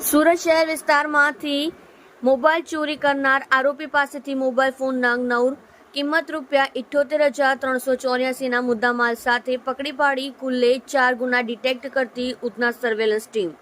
સુરત શહેર વિસ્તારમાંથી મોબાઈલ ચોરી કરનાર આરોપી પાસેથી મોબાઈલ ફોન નંગ નવ કિંમત રૂપિયા ઇઠ્યોતેર હજાર ત્રણસો ચોર્યાસીના મુદ્દામાલ સાથે પકડી પાડી કુલ્લે ચાર ગુના ડિટેક્ટ કરતી ઉધના સર્વેલન્સ ટીમ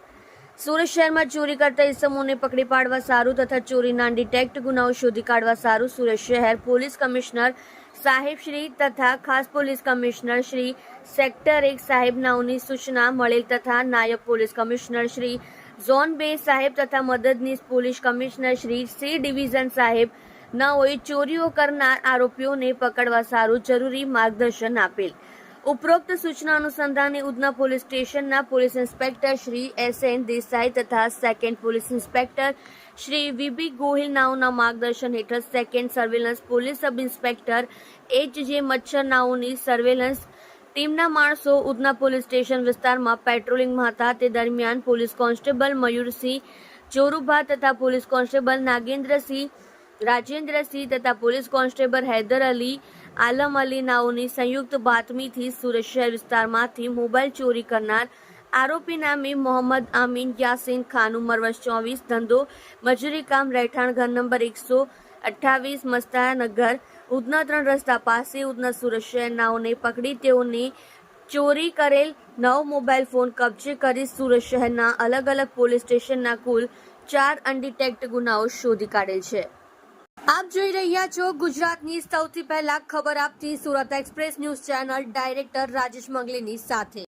સુરત શહેરમાં ચોરી કરતા ઇસમોને પકડી પાડવા સારું તથા ચોરીના ડિટેક્ટ ગુનાઓ શોધી કાઢવા સારું સુરત શહેર પોલીસ કમિશનર સાહેબ શ્રી તથા ખાસ પોલીસ કમિશનર શ્રી સેક્ટર એક સાહેબનાઓની સૂચના મળેલ તથા નાયબ પોલીસ કમિશનર શ્રી ઝોન બે સાહેબ તથા મદદનીશ police commissioner Shri C division સાહેબ નાઓએ ચોરીઓ કરનાર આરોપીઓને પકડવા સારું જરૂરી માર્ગદર્શન આપેલ. ઉપરોક્ત સૂચના અનુસંધાને ઉધના પોલીસ સ્ટેશનના police inspector Shri S N Desai તથા second police inspector Shri VB Gohil નાઓના માર્ગદર્શન હેઠળ second surveillance police sub inspector H J Machhar નાઓની surveillance ટીમના માણસો ઉધના પોલીસ સ્ટેશન વિસ્તારમાં પેટ્રોલિંગમાં હતા તે દરમિયાન પોલીસ કોન્સ્ટેબલ મયુરસિંહ ચોરુભા તથા પોલીસ કોન્સ્ટેબલ નાગેન્દ્રસિંહ, રાજેન્દ્રસિંહ તથા પોલીસ કોન્સ્ટેબલ હૈદર અલી, આલમ અલી નાઓની સંયુક્ત બાતમીથી સુરત શહેર વિસ્તારમાંથી મોબાઈલ ચોરી કરનાર આરોપી નામે મોહમ્મદ આમીન યાસીન ખાન ઉંમર વર્ષ ચોવીસ, ધંધો, મજૂરી કામ, રહેઠાણ ઘર નંબર એકસો અઠ્ઠાવીસ મસ્તાનગર, ઉધના ત્રણ રસ્તા પાસે ઉધના સુરત શહેરનાઓને પકડી તેઓની ચોરી કરેલ નવ મોબાઈલ ફોન કબજે કરી સુરત શહેરના અલગ અલગ પોલીસ સ્ટેશનના કુલ ચાર અનડિટેક્ટ ગુનાઓ શોધી કાઢેલ છે. આપ જોઈ રહ્યા છો ગુજરાતની સૌથી પહેલા ખબર આપતી Surat express news channel director Rajesh મંગલીની સાથે.